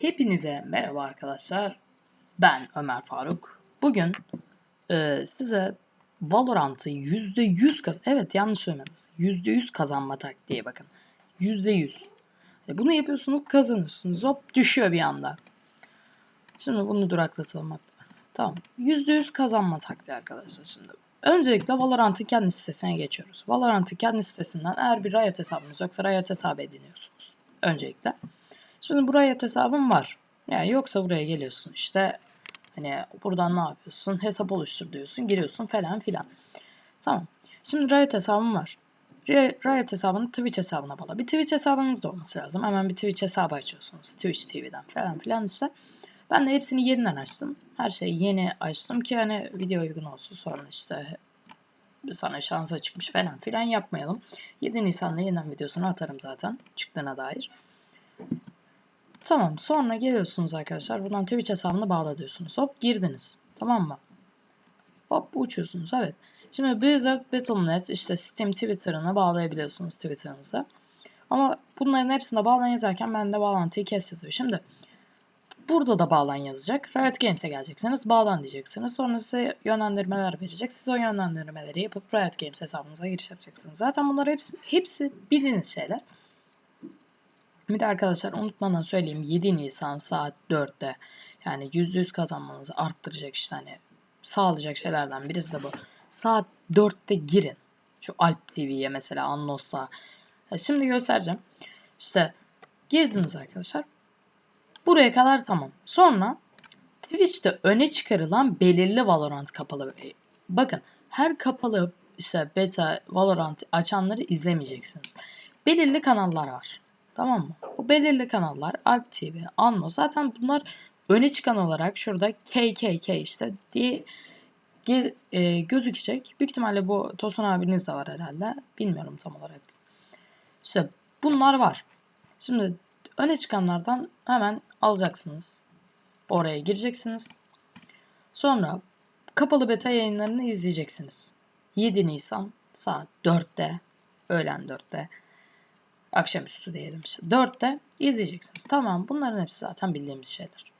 Hepinize merhaba arkadaşlar. Ben Ömer Faruk. Bugün e, size Valorant'ı %100 kaz Evet yanlış söylemediniz. %100 kazanma taktiği bakın. %100. E, bunu yapıyorsunuz kazanıyorsunuz. Hop düşüyor bir anda. Şimdi bunu duraklatalım. Tamam. %100 kazanma taktiği arkadaşlar şimdi. Öncelikle Valorant'ın kendi sitesine geçiyoruz. Valorant'ın kendi sitesinden eğer bir Riot hesabınız yoksa Riot hesabı ediniyorsunuz. Öncelikle. Şimdi buraya hesabım var. Yani yoksa buraya geliyorsun işte hani buradan ne yapıyorsun? Hesap oluştur diyorsun. Giriyorsun falan filan. Tamam. Şimdi Riot hesabım var. Ri- Riot hesabını Twitch hesabına bağla. Bir Twitch hesabınız da olması lazım. Hemen bir Twitch hesabı açıyorsunuz. Twitch TV'den falan filan işte. Ben de hepsini yeniden açtım. Her şeyi yeni açtım ki hani video uygun olsun. Sonra işte sana şansa çıkmış falan filan yapmayalım. 7 Nisan'da yeniden videosunu atarım zaten. Çıktığına dair. Tamam sonra geliyorsunuz arkadaşlar. Buradan Twitch hesabını bağla diyorsunuz. Hop girdiniz. Tamam mı? Hop uçuyorsunuz evet. Şimdi Blizzard Battle.net işte Steam Twitter'ını bağlayabiliyorsunuz Twitter'ınıza. Ama bunların hepsinde bağlan yazarken ben de bağlantıyı kes yazıyor. Şimdi burada da bağlan yazacak. Riot Games'e geleceksiniz. Bağlan diyeceksiniz. Sonra size yönlendirmeler verecek. Siz o yönlendirmeleri yapıp Riot Games hesabınıza giriş yapacaksınız. Zaten bunlar hepsi, hepsi bildiğiniz şeyler. Bir de arkadaşlar unutmadan söyleyeyim 7 Nisan saat 4'te yani %100 kazanmanızı arttıracak işte hani sağlayacak şeylerden birisi de bu. Saat 4'te girin. Şu Alp TV'ye mesela Annos'a. Şimdi göstereceğim. İşte girdiniz arkadaşlar. Buraya kadar tamam. Sonra Twitch'te öne çıkarılan belirli Valorant kapalı. Bakın her kapalı işte beta Valorant açanları izlemeyeceksiniz. Belirli kanallar var. Tamam mı? Bu belirli kanallar Alp TV, Anno zaten bunlar öne çıkan olarak şurada KKK işte diye e, gözükecek. Büyük ihtimalle bu Tosun abiniz de var herhalde. Bilmiyorum tam olarak. İşte bunlar var. Şimdi öne çıkanlardan hemen alacaksınız. Oraya gireceksiniz. Sonra kapalı beta yayınlarını izleyeceksiniz. 7 Nisan saat 4'te, öğlen 4'te akşamüstü diyelim işte. 4'te izleyeceksiniz. Tamam bunların hepsi zaten bildiğimiz şeyler.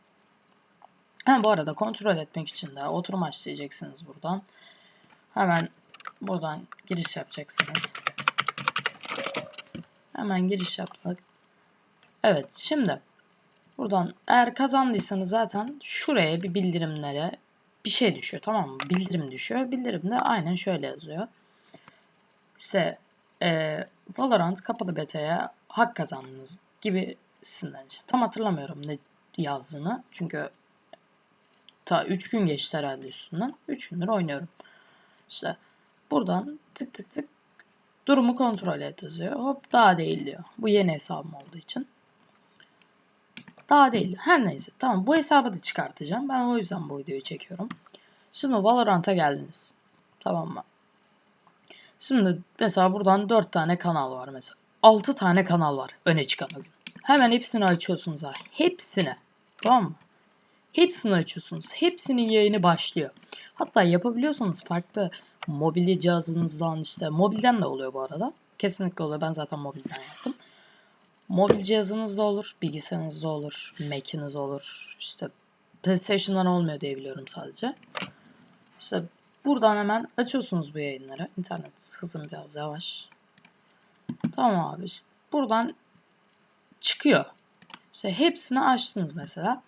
Ha, bu arada kontrol etmek için de oturum açlayacaksınız buradan. Hemen buradan giriş yapacaksınız. Hemen giriş yaptık. Evet şimdi buradan eğer kazandıysanız zaten şuraya bir bildirimlere bir şey düşüyor tamam mı? Bildirim düşüyor. Bildirimde aynen şöyle yazıyor. İşte e, Valorant kapalı beta'ya hak kazandınız gibisinden işte. Tam hatırlamıyorum ne yazdığını. Çünkü ta 3 gün geçti herhalde üstünden. 3 gündür oynuyorum. İşte buradan tık tık tık durumu kontrol et yazıyor. Hop daha değil diyor. Bu yeni hesabım olduğu için. Daha değil. Her neyse. Tamam bu hesabı da çıkartacağım. Ben o yüzden bu videoyu çekiyorum. Şimdi Valorant'a geldiniz. Tamam mı? Şimdi mesela buradan 4 tane kanal var mesela. 6 tane kanal var öne çıkan gün. Hemen hepsini açıyorsunuz ha. Hepsini. Tamam mı? Hepsini açıyorsunuz. Hepsinin yayını başlıyor. Hatta yapabiliyorsanız farklı mobilya cihazınızdan işte mobilden de oluyor bu arada. Kesinlikle oluyor. Ben zaten mobilden yaptım. Mobil cihazınız da olur, bilgisayarınız da olur, Mac'iniz olur. İşte PlayStation'dan olmuyor diye biliyorum sadece. İşte buradan hemen açıyorsunuz bu yayınları. İnternet hızım biraz yavaş. Tamam abi işte buradan çıkıyor. İşte hepsini açtınız mesela.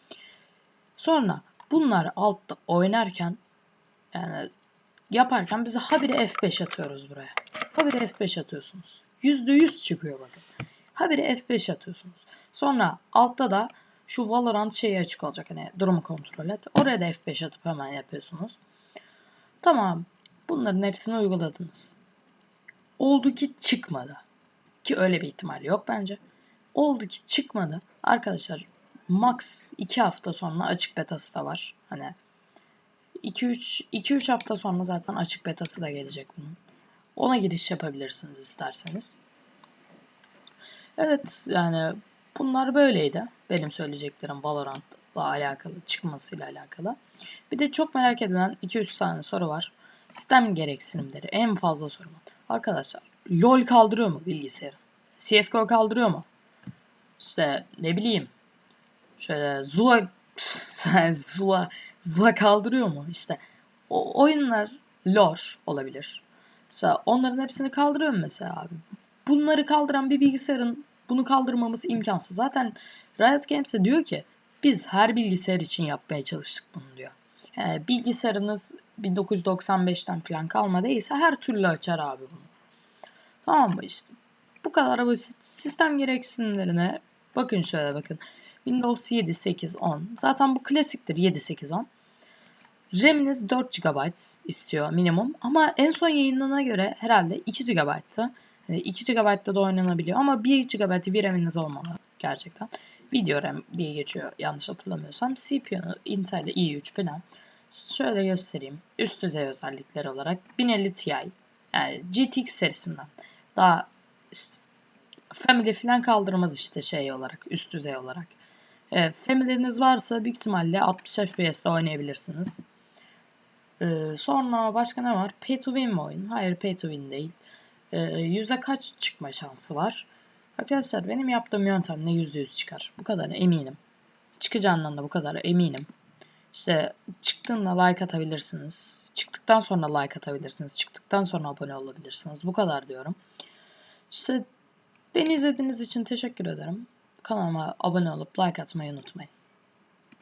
Sonra bunlar altta oynarken yani yaparken bize habire F5 atıyoruz buraya. Habire F5 atıyorsunuz. %100 çıkıyor bakın. Habire F5 atıyorsunuz. Sonra altta da şu Valorant şeyi açık olacak. Hani durumu kontrol et. Oraya da F5 atıp hemen yapıyorsunuz. Tamam. Bunların hepsini uyguladınız. Oldu ki çıkmadı. Ki öyle bir ihtimal yok bence. Oldu ki çıkmadı. Arkadaşlar max 2 hafta sonra açık betası da var. Hani 2-3 2-3 hafta sonra zaten açık betası da gelecek bunun. Ona giriş yapabilirsiniz isterseniz. Evet yani bunlar böyleydi. Benim söyleyeceklerim Valorant'la alakalı, çıkmasıyla alakalı. Bir de çok merak edilen 2-3 tane soru var. Sistem gereksinimleri en fazla soru var. Arkadaşlar LoL kaldırıyor mu bilgisayarı? CSGO kaldırıyor mu? İşte ne bileyim Şöyle Zula Zula Zula kaldırıyor mu? İşte o oyunlar lore olabilir. Mesela onların hepsini kaldırıyorum mesela abi. Bunları kaldıran bir bilgisayarın bunu kaldırmamız imkansız. Zaten Riot Games de diyor ki biz her bilgisayar için yapmaya çalıştık bunu diyor. Yani bilgisayarınız 1995'ten falan kalma değilse her türlü açar abi bunu. Tamam mı işte. Bu kadar basit. Sistem gereksinimlerine bakın şöyle bakın. Windows 7, 8, 10. Zaten bu klasiktir 7, 8, 10. RAM'iniz 4 GB istiyor minimum. Ama en son yayınlarına göre herhalde 2 GB'tı. Yani 2 GB'da da oynanabiliyor ama 1 GB bir RAM'iniz olmalı gerçekten. Video RAM diye geçiyor yanlış hatırlamıyorsam. CPU'nu Intel i3 falan. Şöyle göstereyim. Üst düzey özellikler olarak 1050 Ti. Yani GTX serisinden. Daha Family falan kaldırmaz işte şey olarak, üst düzey olarak. E, family'niz varsa büyük ihtimalle 60 FPS'te oynayabilirsiniz. E, sonra başka ne var? Pay to win mi oyun? Hayır pay to win değil. E, yüzde kaç çıkma şansı var? Arkadaşlar benim yaptığım yöntemle yüzde yüz çıkar. Bu kadar eminim. Çıkacağından da bu kadar eminim. İşte çıktığında like atabilirsiniz. Çıktıktan sonra like atabilirsiniz. Çıktıktan sonra abone olabilirsiniz. Bu kadar diyorum. İşte beni izlediğiniz için teşekkür ederim. Kanalıma abone olup like atmayı unutmayın.